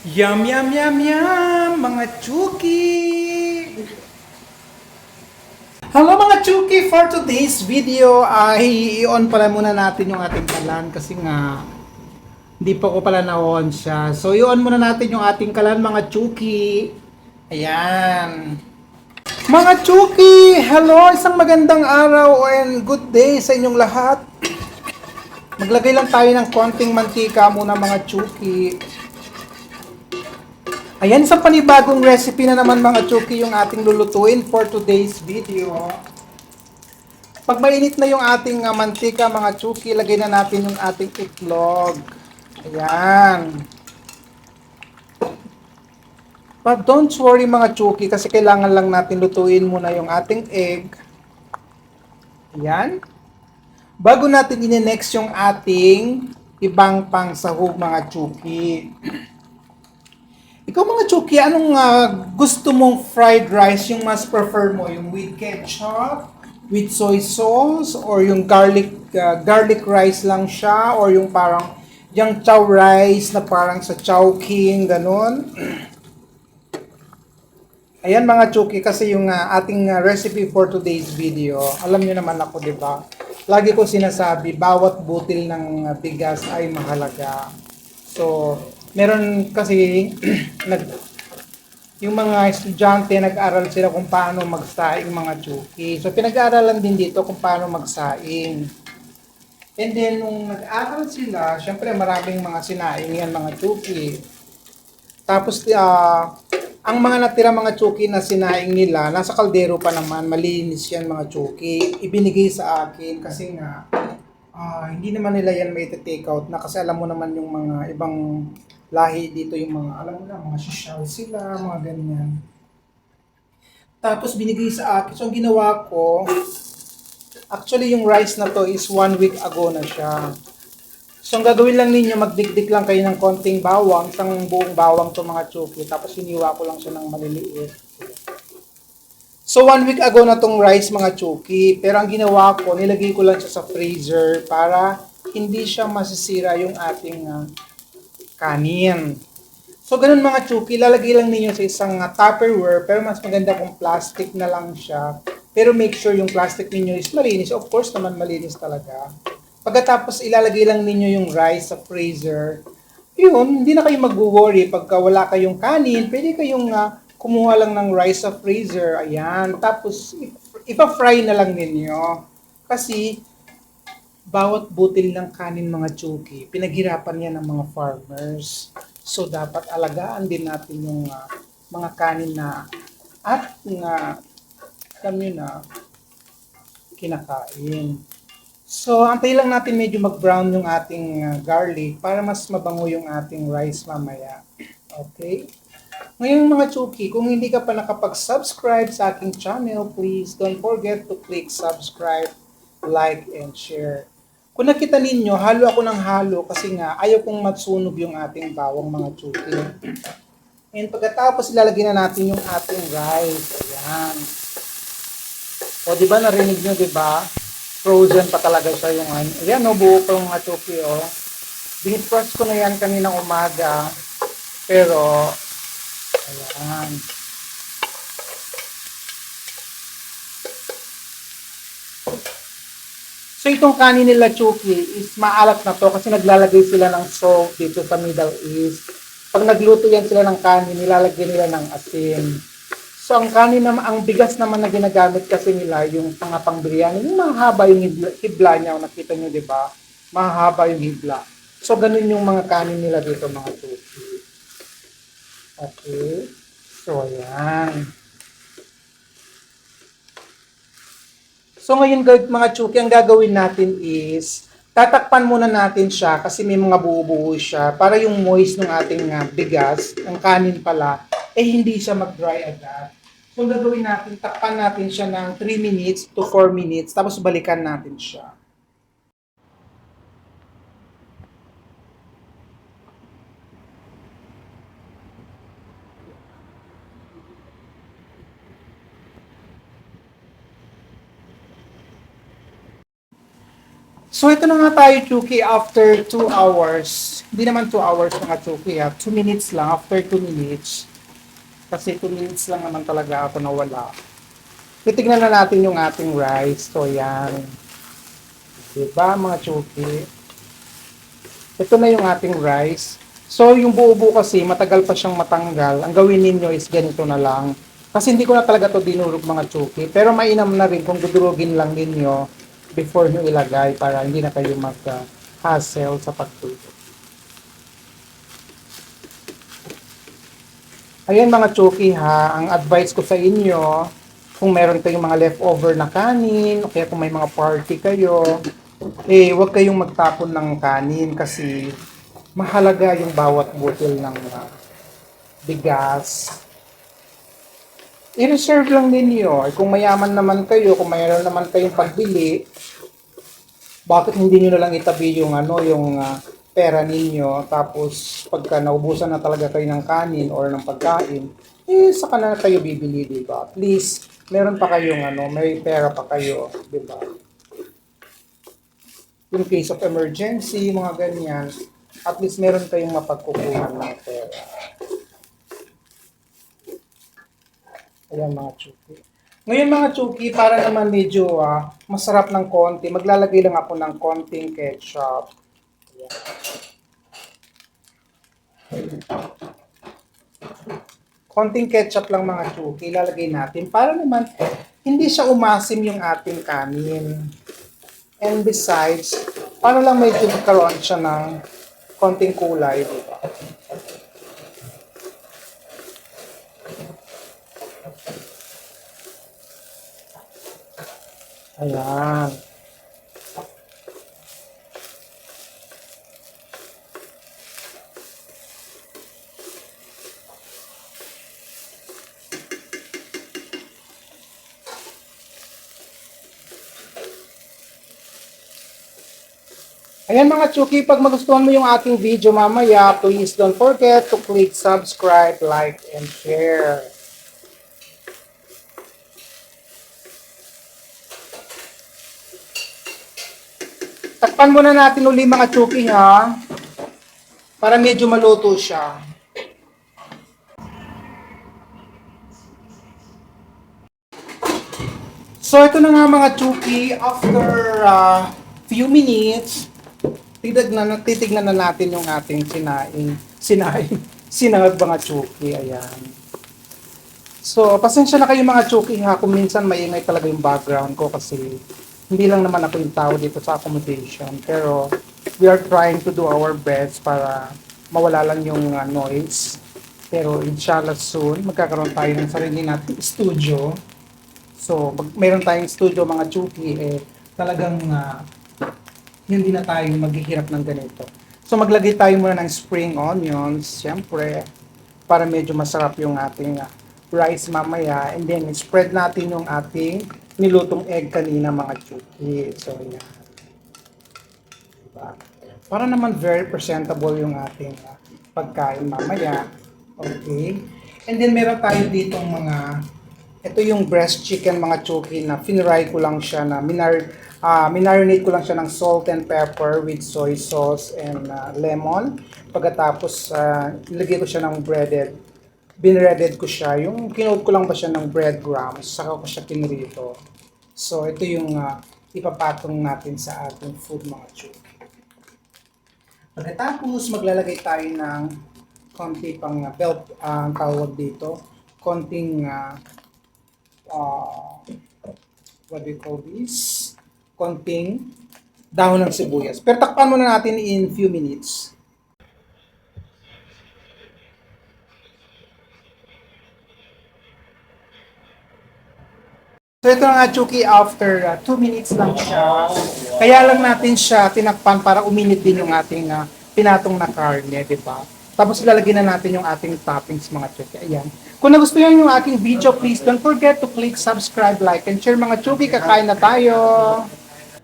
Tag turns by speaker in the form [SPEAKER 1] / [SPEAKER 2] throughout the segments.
[SPEAKER 1] Yum, yum, yum, yum, mga Chuki! Hello mga Chuki! For today's video ay i-on pala muna natin yung ating kalan kasi nga hindi pa ko pala na-on siya. So i-on muna natin yung ating kalan mga Chuki. Ayan. Mga Chuki! Hello! Isang magandang araw and good day sa inyong lahat. Maglagay lang tayo ng konting mantika muna mga Chuki. Ayan, sa panibagong recipe na naman mga Chuki yung ating lulutuin for today's video. Pag mainit na yung ating ah, mantika mga Chuki, lagay na natin yung ating itlog. Ayan. But don't worry mga Chuki kasi kailangan lang natin lutuin muna yung ating egg. Ayan. Bago natin ine-next yung ating ibang pang sahog mga Chuki. Ikaw mga Chuki, anong ah, gusto mong fried rice yung mas prefer mo? Yung with ketchup, with soy sauce, or yung garlic ah, garlic rice lang siya, or yung parang yung chow rice na parang sa chow king, ganun? Ayan mga Chuki, kasi yung ah, ating ah, recipe for today's video, alam niyo naman ako, di ba? Lagi ko sinasabi, bawat butil ng bigas ay mahalaga. So, meron kasi nag yung mga estudyante nag-aral sila kung paano magsaing mga Chuki. So, pinag-aaralan din dito kung paano magsaing. And then, nung nag-aral sila, syempre maraming mga sinaing yan mga Chuki. Tapos, ah, ang mga natira mga chuki na sinaing nila, nasa kaldero pa naman, malinis yan mga chuki. Ibinigay sa akin kasi nga, ah, hindi naman nila yan may take out na kasi alam mo naman yung mga ibang lahi dito, yung mga, alam mo na, mga social sila, mga ganyan. Tapos binigay sa akin. So, ang ginawa ko, actually yung rice na to is one week ago na siya. So, ang gagawin lang ninyo, magdikdik lang kayo ng konting bawang, isang buong bawang to mga chuki, tapos hiniwa ko lang siya ng maliliit. So, one week ago na tong rice mga chuki, pero ang ginawa ko, nilagay ko lang siya sa freezer para hindi siya masisira yung ating ah, kanin. So, ganun mga chuki, lalagay lang ninyo sa isang ah, Tupperware, pero mas maganda kung plastic na lang siya. Pero make sure yung plastic ninyo is malinis. Of course naman malinis talaga. Pagkatapos ilalagay lang ninyo yung rice sa freezer, yun, hindi na kayo mag-worry pagka wala kayong kanin, pwede kayong ah, kumuha lang ng rice sa freezer, ayan. Tapos ipa-fry na lang ninyo. Kasi bawat butil ng kanin mga chuki, pinaghirapan yan ng mga farmers. So dapat alagaan din natin yung ah, mga kanin na at nga alam nyo na kinakain. So, antay lang natin medyo mag-brown yung ating uh, garlic para mas mabango yung ating rice mamaya. Okay? Ngayon mga chuki, kung hindi ka pa nakapag-subscribe sa aking channel, please don't forget to click subscribe, like, and share. Kung nakita ninyo, halo ako ng halo kasi nga ayaw kong matsunog yung ating bawang mga chuki. And pagkatapos ilalagay na natin yung ating rice. Ayan. O, di ba narinig nyo, di ba? frozen pa talaga siya yung ano. Ayan, no, buo pa yung mga chuki, oh. Ko na yan kaninang umaga. Pero, ayan. So, itong kanin nila chuki is maalat na to kasi naglalagay sila ng salt dito sa Middle East. Pag nagluto yan sila ng kanin, nilalagay nila ng asin. So, ang kanin naman, ang bigas naman na ginagamit kasi nila, yung mga pang biryani, yung mahaba yung hibla, niya, nakita nyo, di ba? Mahaba yung hibla. So, ganun yung mga kanin nila dito, mga tuti. Okay. So, ayan. So, ngayon, mga chuki, ang gagawin natin is, tatakpan muna natin siya kasi may mga buo-buo siya para yung moist ng ating ah, bigas, ang kanin pala, eh hindi siya mag-dry agad. So, gagawin natin, takpan natin siya ng 3 minutes to 4 minutes, tapos balikan natin siya. So, ito na nga tayo, Chuki, after 2 hours. Hindi naman 2 hours mga chuki ha. 2 minutes lang. After 2 minutes. Kasi 2 minutes lang naman talaga ako nawala. Titignan na natin yung ating rice. So, yan. Diba mga chuki? Ito na yung ating rice. So, yung buo-buo kasi, matagal pa siyang matanggal. Ang gawin ninyo is ganito na lang. Kasi hindi ko na talaga to dinurog mga chuki. Pero mainam na rin kung dudurugin lang ninyo before nyo ilagay para hindi na kayo mag-hassle sa pagtulog. Ayan mga chuki ha, ang advice ko sa inyo, kung meron kayong mga leftover na kanin, o kaya kung may mga party kayo, eh, huwag kayong magtapon ng kanin kasi mahalaga yung bawat butil ng uh, bigas. I-reserve lang ninyo. Eh, Kung mayaman naman kayo, kung mayroon naman kayong pagbili, bakit hindi nyo na lang itabi yung ano, yung ah, pera ninyo, tapos pagka naubusan na talaga kayo ng kanin or ng pagkain, eh, saka na kayo bibili, di ba? At least, meron pa kayong ano, may pera pa kayo, di ba? In case of emergency, mga ganyan, at least meron kayong mapagkukuhan ng pera. Ayan mga chuki. Ngayon mga chuki, para naman medyo ah, masarap ng konti, maglalagay lang ako ng konting ketchup. Ayan. Konting ketchup lang mga chuki, ilalagay natin para naman hindi siya umasim yung ating kanin. And besides, para lang medyo magkaroon siya ng konting kulay, di? Ayan. Ayan mga Chuki, pag magustuhan mo yung ating video mamaya, please don't forget to click subscribe, like, and share. Takpan muna natin uli mga Chuki ha. Para medyo maluto siya. So ito na nga mga Chuki, after uh, few minutes, titignan na, titignan na natin yung ating sinaing, sinaing, sinangag mga Chuki, ayan. So, pasensya na kayo mga Chuki ha, kung minsan maingay talaga yung background ko kasi hindi lang naman ako yung tao dito sa accommodation. Pero, we are trying to do our best para mawala lang yung uh, noise. Pero, inshallah soon, magkakaroon tayo ng sarili nating studio. So, pag meron tayong studio mga Chuki, eh, talagang uh, hindi na tayo maghihirap ng ganito. So, maglagay tayo muna ng spring onions, syempre, para medyo masarap yung ating uh, rice mamaya. And then, spread natin yung ating nilutong egg kanina mga chuki. So, yan. Diba? Para naman very presentable yung ating uh, pagkain mamaya. Okay. And then, meron tayo ditong mga ito yung breast chicken mga chuki na finry ko lang siya na minar ah minarinate ko lang siya ng salt and pepper with soy sauce and ah, lemon. Pagkatapos uh, ilagay ko siya ng breaded binreaded ko siya. Yung kinood ko lang ba siya ng breadcrumbs, saka ko siya pinrito. So, ito yung ah, ipapatong natin sa ating food mga chuki. Pagkatapos, maglalagay tayo ng konti pang ah, bell, ah, ang tawag dito, konting ah, ah, what do you call this? Konting dahon ng sibuyas. Pero takpan muna natin in few minutes. So ito nga Chuki, after 2 minutes lang siya. Kaya lang natin siya tinakpan para uminit din yung ating ah, pinatong na karne, di ba? Tapos ilalagay na natin yung ating toppings mga Chuki. Ayan. Kung nagustuhan yung aking video, please don't forget to click subscribe, like, and share mga Chuki. Kakain na tayo!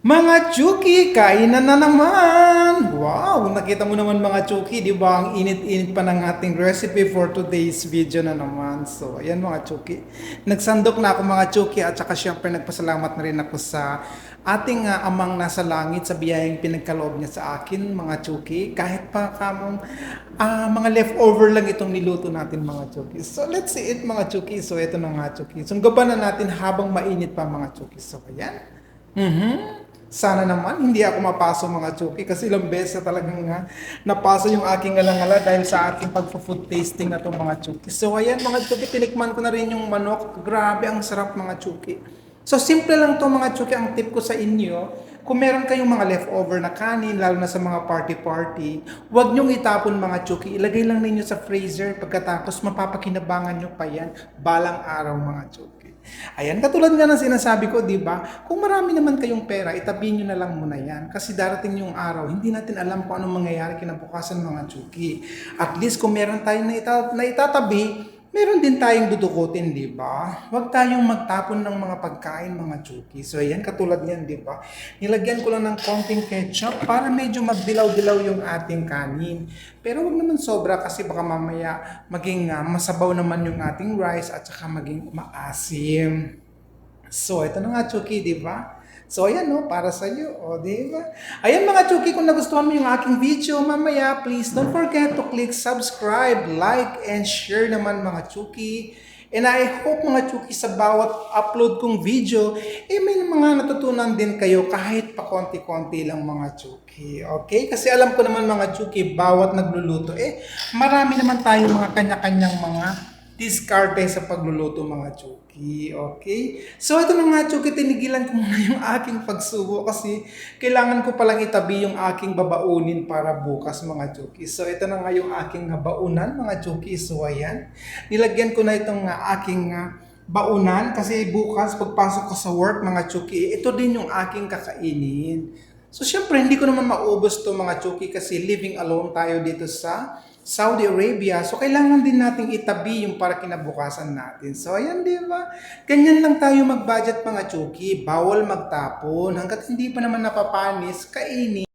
[SPEAKER 1] Mga Chuki, kainan na naman! Wow! Nakita mo naman mga Chuki, di ba? Ang init-init pa ng ating recipe for today's video na naman. So, ayan mga Chuki. Nagsandok na ako mga Chuki at saka syempre nagpasalamat na rin ako sa ating ah, amang nasa langit sa biyayang pinagkaloob niya sa akin, mga chuki. Kahit pa kamong ah, mga leftover lang itong niluto natin, mga chuki. So, let's see it, mga chuki. So, ito na nga, chuki. So, gaban na natin habang mainit pa, mga chuki. So, ayan. Mhm. Sana naman hindi ako mapaso mga chuki kasi ilang beses na talagang nga napaso yung aking alangala dahil sa ating pagpo-food tasting na to mga chuki. So ayan mga chuki, tinikman ko na rin yung manok. Grabe ang sarap mga chuki. So simple lang to mga chuki ang tip ko sa inyo. Kung meron kayong mga leftover na kanin, lalo na sa mga party-party, huwag nyong itapon mga chuki. Ilagay lang ninyo sa freezer pagkatapos mapapakinabangan nyo pa yan balang araw mga chuki. Ayan, katulad nga ng sinasabi ko, di ba? Kung marami naman kayong pera, itabi nyo na lang muna yan. Kasi darating yung araw, hindi natin alam kung anong mangyayari kinabukasan mga chuki. At least kung meron tayong na itatabi, meron din tayong dudukutin, di ba? Huwag tayong magtapon ng mga pagkain, mga chuki. So, ayan, katulad niyan, di ba? Nilagyan ko lang ng konting ketchup para medyo magdilaw-dilaw yung ating kanin. Pero wag naman sobra kasi baka mamaya maging ah, masabaw naman yung ating rice at saka maging maasim. So, ito na nga, Chuki, di ba? So, ayan, no, para sa iyo, o, di ba? Ayan, mga Chuki, kung nagustuhan mo yung aking video, mamaya, please don't forget to click subscribe, like, and share naman, mga Chuki. And I hope, mga Chuki, sa bawat upload kong video, eh, may mga natutunan din kayo kahit pa konti-konti lang, mga Chuki. Okay? Kasi alam ko naman, mga Chuki, bawat nagluluto, eh, marami naman tayong mga kanya-kanyang mga diskarte sa pagluluto mga Chuki. Okay? So ito nga Chuki, tinigilan ko muna yung aking pagsubo kasi kailangan ko palang itabi yung aking babaunin para bukas mga Chuki. So ito na nga yung aking baunan mga Chuki. So ayan, nilagyan ko na itong ah, aking ah, baunan kasi bukas pagpasok ko sa work mga Chuki, ito din yung aking kakainin. So syempre hindi ko naman maubos to mga Chuki kasi living alone tayo dito sa Saudi Arabia. So kailangan din nating itabi yung para kinabukasan natin. So ayan di ba? Ganyan lang tayo mag-budget mga Chuki. Bawal magtapon. Hanggat hindi pa naman napapanis, kainin.